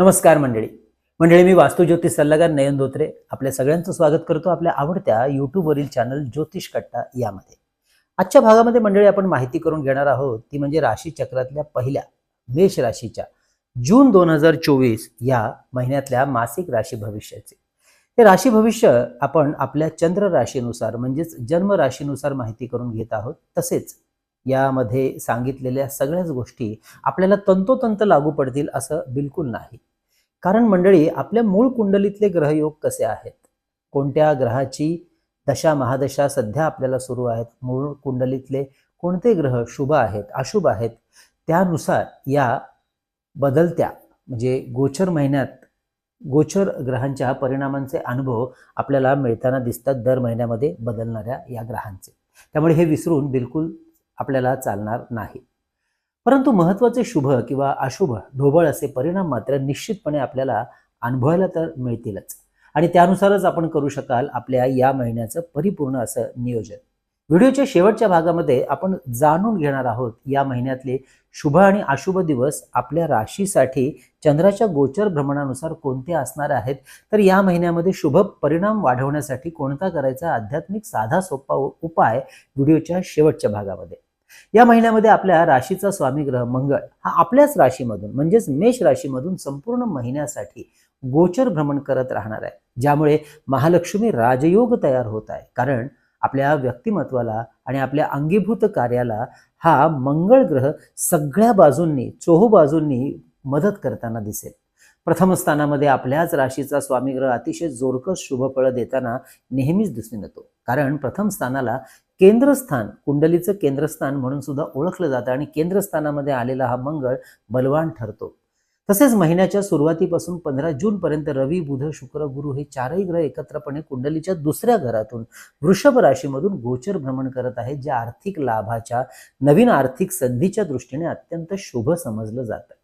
नमस्कार मंडळी. मंडळी मी वास्तुज्योतिष सल्लागार नयन धोत्रे. आपल्या सगळ्यांचं स्वागत करतो आपल्या आवडत्या युट्यूबवरील चॅनल ज्योतिष कट्टा यामध्ये. आजच्या भागामध्ये मंडळी आपण माहिती करून घेणार आहोत ती म्हणजे राशी चक्रातल्या पहिल्या मेष राशीच्या जून दोन हजार चोवीस या महिन्यातल्या मासिक राशी भविष्याचे. हे राशी भविष्य आपण आपल्या चंद्र राशीनुसार म्हणजेच जन्म राशीनुसार माहिती करून घेत आहोत. तसेच यामध्ये सांगितलेल्या सगळ्याच गोष्टी आपल्याला तंतोतंत लागू पडतील असं बिलकुल नाही. कारण मंडळी आपल्या मूळ कुंडलीतले ग्रहयोग कसे आहेत? कोणत्या ग्रहाची दशा महादशा सध्या आपल्याला सुरू आहेत? मूळ कुंडलीतले कोणते ग्रह शुभ आहेत अशुभ आहेत? त्यानुसार या बदलत्या म्हणजे गोचर महिन्यात गोचर ग्रहांच्या परिणामांचे अनुभव आपल्याला मिळताना दिसतात दर महिन्यामध्ये बदलणाऱ्या या ग्रहांचे. त्यामुळे हे विसरून बिलकुल आपल्याला चालणार नाही. परंतु महत्त्वाचे शुभ किंवा अशुभ ढोबळ असे परिणाम मात्र निश्चितपणे आपल्याला अनुभवायला तर मिळतीलच. आणि त्यानुसारच आपण करू शकाल आपल्या या महिन्याचं परिपूर्ण असं नियोजन. व्हिडिओच्या शेवटच्या भागामध्ये आपण जाणून घेणार आहोत या महिन्यातले शुभ आणि अशुभ दिवस आपल्या राशीसाठी चंद्राच्या गोचर भ्रमणानुसार कोणते असणार आहेत? तर या महिन्यामध्ये शुभ परिणाम वाढवण्यासाठी कोणता करायचा आध्यात्मिक साधा सोपा उपाय व्हिडिओच्या शेवटच्या भागामध्ये? या महिन्यामध्ये आपल्या राशीचा स्वामी ग्रह मंगळ हा आपल्याच राशीमधून म्हणजेच मेष राशीमधून संपूर्ण महिन्यासाठी गोचर भ्रमण करत राहणार आहे. ज्यामुळे महालक्ष्मी राजयोग तयार होत आहे. कारण आपल्या व्यक्तिमत्वाला आणि आपल्या अंगीभूत कार्याला हा मंगळ ग्रह सगळ्या बाजूंनी चोहू बाजूंनी मदत करताना दिसेल. प्रथम स्थानामध्ये आपल्याच राशीचा स्वामी ग्रह अतिशय जोरकस शुभफळ देताना नेहमीच दिसून येतो. कारण प्रथम स्थानाला केंद्रस्थान कुंडलीचं केंद्रस्थान म्हणून सुद्धा ओळखलं जातं आणि केंद्रस्थानामध्ये आलेला हा मंगळ बलवान ठरतो. तसेच महिन्याच्या सुरुवातीपासून पंधरा जून पर्यंत रवी बुध शुक्र गुरु हे चारही ग्रह एकत्रपणे कुंडलीच्या दुसऱ्या घरातून वृषभ राशीमधून गोचर भ्रमण करत आहेत जे आर्थिक लाभाच्या नवीन आर्थिक संधीच्या दृष्टीने अत्यंत शुभ समजलं जातं.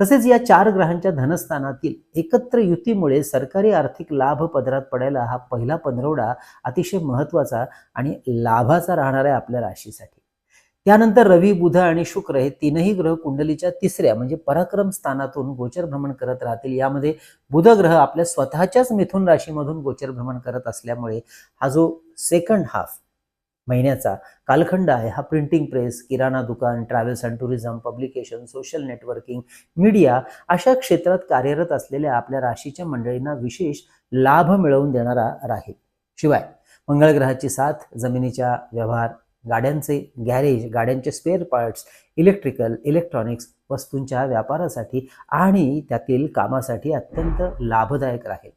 तसेच या चार ग्रहांच्या धनस्थानातील एकत्र युतीमुळे सरकारी आर्थिक लाभ पदरात पडायला हा पहिला पंधरवडा अतिशय महत्त्वाचा आणि लाभाचा राहणार आहे आपल्या राशीसाठी. त्यानंतर रवी बुध आणि शुक्र हे तीनही ग्रह कुंडलीच्या तिसऱ्या म्हणजे पराक्रम स्थानातून गोचर भ्रमण करत राहतील. यामध्ये बुध ग्रह आपल्या स्वतःच्याच मिथुन राशीमधून गोचर भ्रमण करत असल्यामुळे हा जो सेकंड हाफ महिन्याचा कालखंड आहे. हा प्रिंटिंग प्रेस किराणा दुकान travels and tourism publication social networking media अशा क्षेत्रात कार्यरत असलेल्या आपल्या राशीच्या मंडळींना विशेष लाभ मिळवून देणारा राहील. शिवाय मंगळ ग्रहाची साथ जमिनीच्या व्यवहार गाड्यांचे गॅरेज गाड्यांचे स्पेअर पार्ट्स इलेक्ट्रिकल इलेक्ट्रॉनिक्स वस्तूंच्या व्यापारासाठी आणि त्यातील कामासाठी अत्यंत लाभदायक राहील.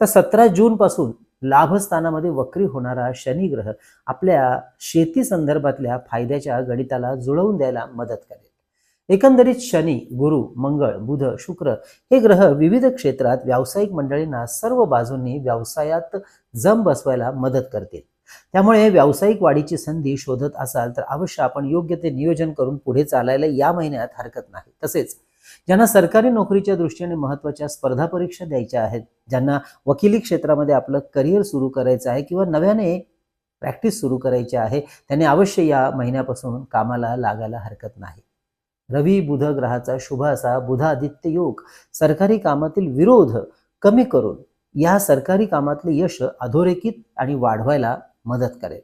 तर सतरा जूनपासून लाभस्थानामध्ये वक्री होणारा शनी ग्रह आपल्या शेती संदर्भातल्या फायद्याच्या गणिताला जुळवून द्यायला मदत करेल. एकंदरीत शनी गुरु मंगळ बुध शुक्र हे ग्रह विविध क्षेत्रात व्यावसायिक मंडळींना सर्व बाजूंनी व्यवसायात जम बसवायला मदत करतील. त्यामुळे व्यावसायिक वाढीची संधी शोधत असाल तर अवश्य आपण योग्य ते नियोजन करून पुढे चालायला या महिन्यात हरकत नाही. तसेच ज्यांना सरकारी नोकरीच्या दृष्टीने महत्त्वाच्या स्पर्धा परीक्षा द्यायच्या आहेत ज्यांना वकिली क्षेत्रामध्ये आपलं करिअर सुरू करायचं आहे किंवा नव्याने प्रॅक्टिस सुरू करायची आहे त्यांनी अवश्य या महिन्यापासून कामाला लागायला हरकत नाही. रवी बुध ग्रहाचा शुभ असा बुधादित्य योग सरकारी कामातील विरोध कमी करून या सरकारी कामातले यश अधोरेखित आणि वाढवायला मदत करेल.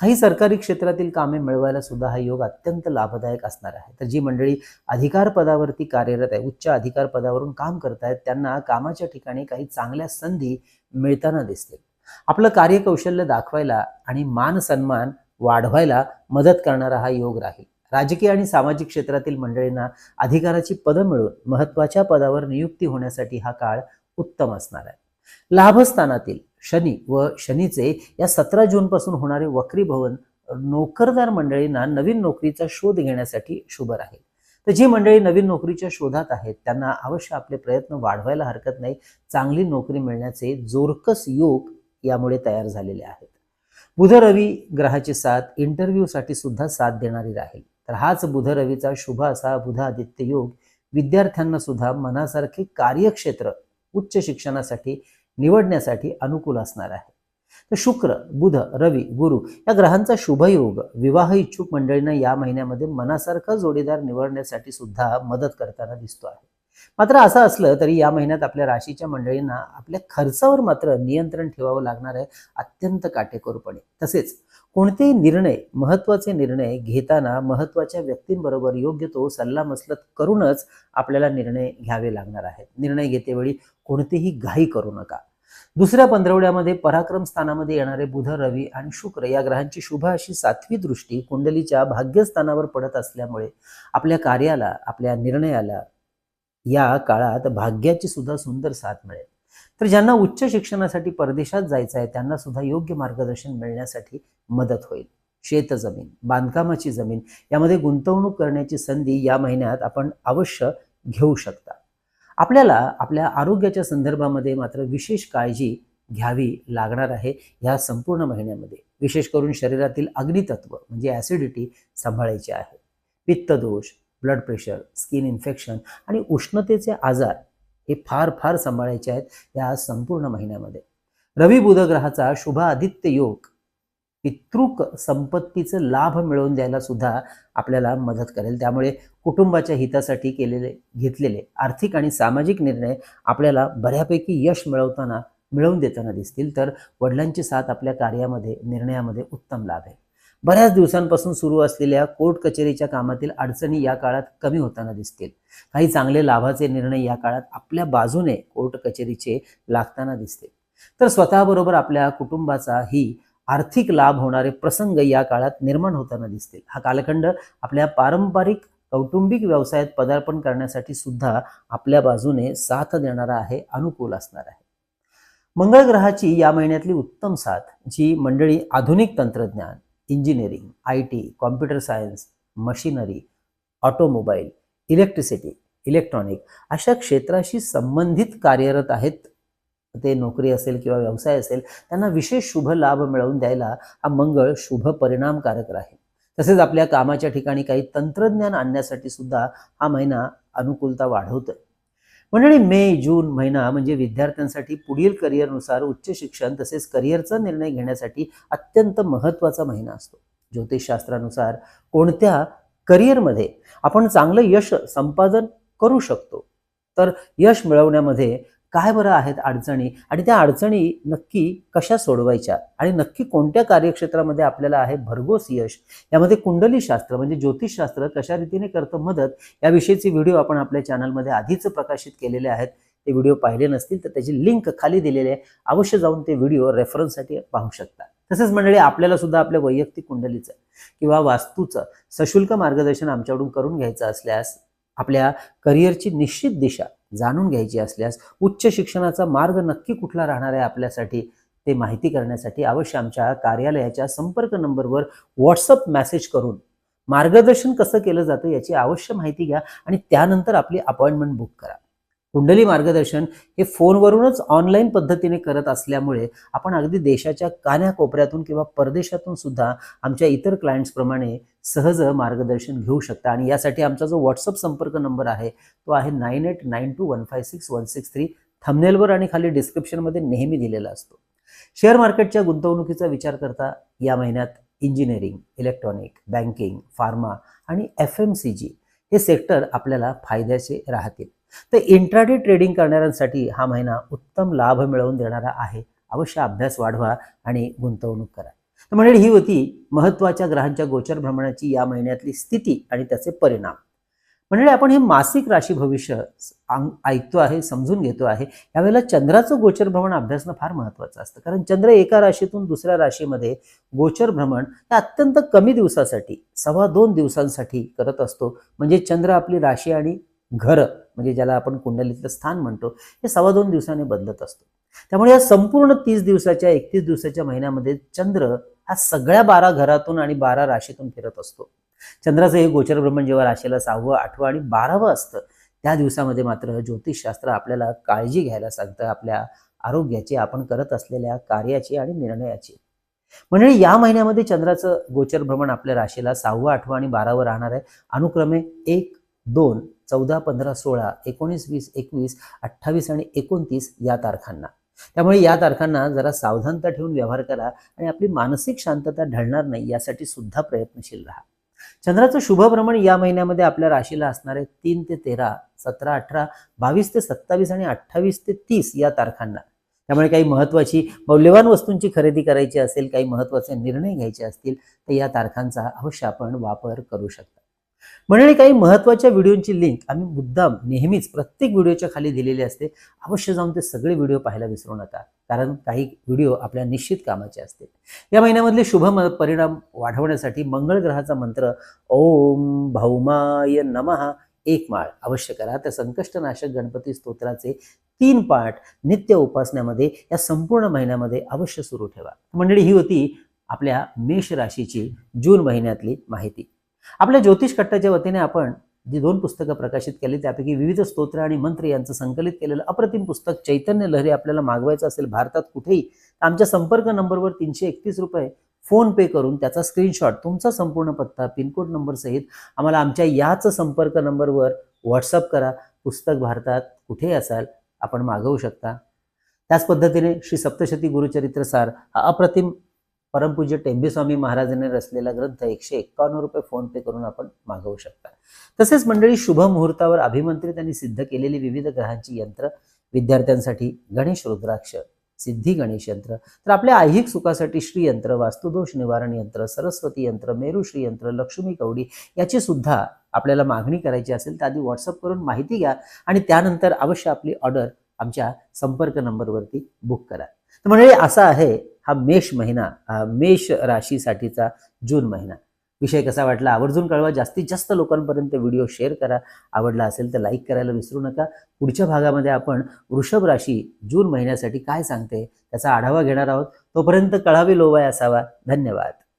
काही सरकारी क्षेत्रातील कामे मिळवायला सुद्धा हा योग अत्यंत लाभदायक असणार आहे. तर जी मंडळी अधिकार पदावरती कार्यरत आहे उच्च अधिकार पदावरून काम करतायत त्यांना कामाच्या ठिकाणी काही चांगल्या संधी मिळताना दिसतील. आपलं कार्यकौशल्य दाखवायला आणि मान सन्मान वाढवायला मदत करणारा हा योग राहील. राजकीय आणि सामाजिक क्षेत्रातील मंडळींना अधिकाराची पदं मिळून महत्त्वाच्या पदावर नियुक्ती होण्यासाठी हा काळ उत्तम असणार आहे. लाभस्थानातील शनी व शनीचे या सतरा जून पासून होणारे वक्रीभवन नोकरदार मंडळींना नवीन नोकरीचा शोध घेण्यासाठी शुभ राहील तर जी मंडळी नवीन नोकरीच्या शोधात आहेत त्यांना अवश्य आपले प्रयत्न वाढवायला हरकत नाही. चांगली नोकरी मिळण्याचे जोरकस योग यामुळे तयार झालेले आहेत. बुध रवी ग्रहाची साथ इंटरव्ह्यूसाठी सुद्धा साथ देणारी राहील. तर हाच बुध रवीचा शुभ असा बुध आदित्य योग विद्यार्थ्यांना सुद्धा मनासारखे कार्यक्षेत्र उच्च शिक्षणासाठी निवडण्यासाठी अनुकूल असणार आहे. तर शुक्र बुध रवी गुरु या ग्रहांचा शुभयोग विवाह इच्छुक मंडळींना या महिन्यामध्ये मनासारखा जोडीदार निवडण्यासाठी सुद्धा मदत करताना दिसतो आहे. मात्र असं असलं तरी या महिन्यात आपल्या राशीच्या मंडळींना आपल्या खर्चावर मात्र नियंत्रण ठेवावं लागणार आहे अत्यंत काटेकोरपणे. तसेच कोणतेही निर्णय महत्त्वाचे निर्णय घेताना महत्त्वाच्या व्यक्तींबरोबर योग्य तो सल्लामसलत करूनच आपल्याला निर्णय घ्यावे लागणार आहेत. निर्णय घेतेवेळी कोणतीही घाई करू नका. दुसऱ्या पंधरवड्यामध्ये पराक्रम स्थानामध्ये येणारे बुध रवी आणि शुक्र या ग्रहांची शुभ अशी सातवी दृष्टी कुंडलीच्या भाग्यस्थानावर पडत असल्यामुळे आपल्या कार्याला आपल्या निर्णयाला या काळात भाग्याची सुद्धा सुंदर साथ मिळेल. तर ज्यांना उच्च शिक्षणासाठी परदेशात जायचं आहे त्यांना सुद्धा योग्य मार्गदर्शन मिळण्यासाठी मदत होईल. शेत जमीन बांधकामाची जमीन यामध्ये गुंतवणूक करण्याची संधी या महिन्यात आपण अवश्य घेऊ शकता. आपल्याला आपल्या आरोग्याच्या संदर्भामध्ये मात्र विशेष काळजी घ्यावी लागणार आहे ह्या संपूर्ण महिन्यामध्ये. विशेष करून शरीरातील अग्नितत्व म्हणजे ॲसिडिटी सांभाळायची आहे. पित्तदोष ब्लड प्रेशर स्किन इन्फेक्शन आणि उष्णतेचे आजार हे फार फार सांभाळायचे आहेत या संपूर्ण महिन्यामध्ये. रवी बुध ग्रहाचा शुभ आदित्य योग पितृक संपत्तीचं लाभ मिळवून द्यायला सुद्धा आपल्याला मदत करेल. त्यामुळे कुटुंबाच्या हितासाठी केलेले घेतलेले आर्थिक आणि सामाजिक निर्णय आपल्याला बऱ्यापैकी यश मिळवताना मिळवून देताना दिसतील. तर वडिलांची साथ आपल्या कार्यामध्ये निर्णयामध्ये उत्तम लाभ आहे. बऱ्याच दिवसांपासून सुरू असलेल्या कोर्ट कचेरीच्या कामातील अडचणी या काळात कमी होताना दिसतील. काही चांगले लाभाचे निर्णय या काळात आपल्या बाजूने कोर्ट कचेरीचे लागताना दिसतील. तर स्वतःबरोबर आपल्या कुटुंबाचा ही आर्थिक लाभ होणारे प्रसंग या काळात निर्माण होताना दिसतील. हा कालखंड आपल्या पारंपरिक कौटुंबिक व्यवसायात पदार्पण करण्यासाठी सुद्धा आपल्या बाजूने साथ देणारा आहे अनुकूल असणार आहे. मंगळ ग्रहाची या महिन्यातली उत्तम साथ जी मंडळी आधुनिक तंत्रज्ञान engineering I T computer science machinery automobile electricity electronic अशा क्षेत्राशी संबंधित कार्यरत आहेत. ते नोकरी असेल किंवा व्यवसाय असेल त्यांना विशेष शुभ लाभ मिळवून द्यायला हा मंगळ शुभ परिणामकारक राहील. तसेच आपल्या कामाच्या ठिकाणी काही तंत्रज्ञान आणण्यासाठी सुद्धा हा महिना अनुकूलता वाढवतोय. मंडळी मे जून महिना म्हणजे विद्यार्थ्यांसाठी पुढील करिअरनुसार उच्च शिक्षण तसेच करिअरचा निर्णय घेण्यासाठी अत्यंत महत्त्वाचा महिना असतो. ज्योतिषशास्त्रानुसार कोणत्या करिअरमध्ये आपण चांगलं यश संपादन करू शकतो? तर यश मिळवण्यामध्ये काय बरं आहेत अडचणी? आणि त्या अडचणी नक्की कशा सोडवायच्या? आणि नक्की कोणत्या कार्यक्षेत्रामध्ये आपल्याला आहे भरघोस यश? यामध्ये कुंडलीशास्त्र म्हणजे ज्योतिषशास्त्र कशा रीतीने करतं मदत? याविषयीचे व्हिडिओ आपण आपल्या चॅनलमध्ये आधीच प्रकाशित केलेले आहेत. ते व्हिडिओ पाहिले नसतील तर त्याची लिंक खाली दिलेली आहे. अवश्य जाऊन ते व्हिडिओ रेफरन्ससाठी पाहू शकता. तसेच मंडळी आपल्याला सुद्धा आपल्या वैयक्तिक कुंडलीचं किंवा वास्तूचं सशुल्क मार्गदर्शन आमच्याकडून करून घ्यायचं असल्यास आपल्या करिअरची निश्चित दिशा जाणून घ्यायची असल्यास उच्च शिक्षणाचा मार्ग नक्की कुठला राहणार आहे आपल्यासाठी ते माहिती करण्यासाठी अवश्य आमच्या कार्यालयाच्या संपर्क नंबरवर व्हॉट्सअप मेसेज करून मार्गदर्शन कसं केलं जातं याची अवश्य माहिती घ्या आणि त्यानंतर आपली अपॉइंटमेंट बुक करा. कुंडली मार्गदर्शन हे फोनवरूनच ऑनलाईन पद्धतीने करत असल्यामुळे आपण अगदी देशाच्या कान्याकोपऱ्यातून किंवा परदेशातून सुद्धा आमच्या इतर क्लायंट्सप्रमाणे सहज मार्गदर्शन घेऊ शकता. आणि यासाठी आमचा जो व्हॉट्सअप संपर्क नंबर आहे तो आहे nine eight nine two one five six one six three. थमनेलवर आणि खाली डिस्क्रिप्शनमध्ये नेहमी दिलेला असतो. शेअर मार्केटच्या गुंतवणुकीचा विचार करता या महिन्यात इंजिनिअरिंग इलेक्ट्रॉनिक बँकिंग फार्मा आणि एफ एम सी जी हे सेक्टर आपल्याला फायद्याचे राहतील. तर इंट्राडे ट्रेडिंग करणाऱ्यांसाठी हा महिना उत्तम लाभ मिळवून देणारा आहे. अवश्य अभ्यास वाढवा आणि गुंतवणूक करा. तर म्हणजे ही होती महत्त्वाच्या ग्रहांच्या गोचर भ्रमणाची या महिन्यातली स्थिती आणि त्याचे परिणाम. म्हणजे आपण हे मासिक राशी भविष्य ऐकतो आहे समजून घेतो आहे. यावेळेला चंद्राचं गोचर भ्रमण अभ्यासणं फार महत्वाचं असतं. कारण चंद्र एका राशीतून दुसऱ्या राशीमध्ये गोचर भ्रमण हे अत्यंत कमी दिवसासाठी सव्वा दोन दिवसांसाठी करत असतो. म्हणजे चंद्र आपली राशी आणि घर म्हणजे ज्याला आपण कुंडलीतलं स्थान म्हणतो हे सव्वा दोन दिवसाने बदलत असतो. त्यामुळे या संपूर्ण तीस दिवसाच्या एकतीस दिवसाच्या महिन्यामध्ये चंद्र हा सगळ्या बारा घरातून आणि बारा राशीतून फिरत असतो. चंद्राचं हे गोचर भ्रमण जेव्हा राशीला सहावं आठवं आणि बारावं असतं त्या दिवसामध्ये मात्र ज्योतिषशास्त्र आपल्याला काळजी घ्यायला सांगतं आपल्या आरोग्याची आपण करत असलेल्या कार्याची आणि निर्णयाची. म्हणजे या महिन्यामध्ये चंद्राचं गोचर भ्रमण आपल्या राशीला सहावं आठवं आणि बारावं राहणार आहे. अनुक्रमे एक दोन चौदा पंधरा सोळा एकोणीस वीस एकवीस अठ्ठावीस आणि एकोणतीस या तारखांना. त्यामुळे या तारखांना जरा सावधानता ठेवून व्यवहार करा आणि आपली मानसिक शांतता ढळणार नाही यासाठी सुद्धा प्रयत्नशील राहा. चंद्राचं शुभभ्रमण या महिन्यामध्ये आपल्या राशीला असणारे तीन ते तेरा सतरा अठरा बावीस ते सत्तावीस आणि अठ्ठावीस ते तीस या तारखांना. त्यामुळे काही महत्वाची मौल्यवान वस्तूंची खरेदी करायची असेल काही महत्त्वाचे निर्णय घ्यायचे असतील तर या तारखांचा अवश्य आपण वापर करू शकतो. मंडळी काही महत्त्वाच्या व्हिडिओंची लिंक आम्ही मुद्दाम नेहमीच प्रत्येक व्हिडिओच्या खाली दिलेली असते. अवश्य जाऊन ते सगळे व्हिडिओ पाहायला विसरू नका कारण काही व्हिडिओ आपल्या निश्चित कामाचे असतील या महिन्यामधले शुभ म- परिणाम वाढवण्यासाठी मंगळ ग्रहाचा मंत्र ओम भौमाय नमः एक माळ अवश्य करा. त्या संकष्टनाशक गणपती स्तोत्राचे तीन पाठ नित्य उपासण्यामध्ये या संपूर्ण महिन्यामध्ये अवश्य सुरू ठेवा. मंडळी ही होती आपल्या मेष राशीची जून महिन्यातली माहिती. आपल्या ज्योतिष कट्टाच्या वतीने आपण जी दोन पुस्तकं प्रकाशित केली त्यापैकी विविध स्तोत्र आणि मंत्र यांचं संकलित केलेलं अप्रतिम पुस्तक चैतन्य लहरी आपल्याला मागवायचं असेल भारतात कुठेही तर आमच्या संपर्क नंबरवर तीनशे एकतीस रुपये फोन पे करून त्याचा स्क्रीनशॉट तुमचा संपूर्ण पत्ता पिनकोड नंबर सहित आम्हाला आमच्या याच संपर्क नंबरवर व्हॉट्सअप करा. पुस्तक भारतात कुठेही असाल आपण मागवू शकता. त्याच पद्धतीने श्री सप्तशती गुरुचरित्रसार हा अप्रतिम परमपूज्य टेंबेस्वामी महाराजांनी रचलेला ग्रंथ एकशे एक्कावन्न रुपये फोन पे करून आपण मागवू शकता. तसेच मंडळी शुभ मुहूर्तावर अभिमंत्रित आणि सिद्ध केलेली विविध ग्रहांची यंत्र विद्यार्थ्यांसाठी गणेश रुद्राक्ष सिद्धी गणेश यंत्र. तर आपल्या ऐहिक सुखासाठी श्री यंत्र वास्तुदोष निवारण यंत्र सरस्वती यंत्र मेरू श्री यंत्र लक्ष्मी कवडी याची सुद्धा आपल्याला मागणी करायची असेल तर आधी व्हॉट्सअप करून माहिती घ्या आणि त्यानंतर अवश्य आपली ऑर्डर आमच्या संपर्क नंबरवरती बुक करा. तर म्हणजे असा आहे हा मेष महिना मेष राशीसाठीचा जून महिना. विषय कसा वाटला आवर्जून कळवा. जास्तीत जास्त लोकांपर्यंत व्हिडिओ शेअर करा. आवडला असेल तर लाईक करायला विसरू नका. पुढच्या भागामध्ये आपण वृषभ राशी जून महिन्यासाठी काय सांगते त्याचा आढावा घेणार आहोत. तोपर्यंत कळावे लोवाय असावा. धन्यवाद.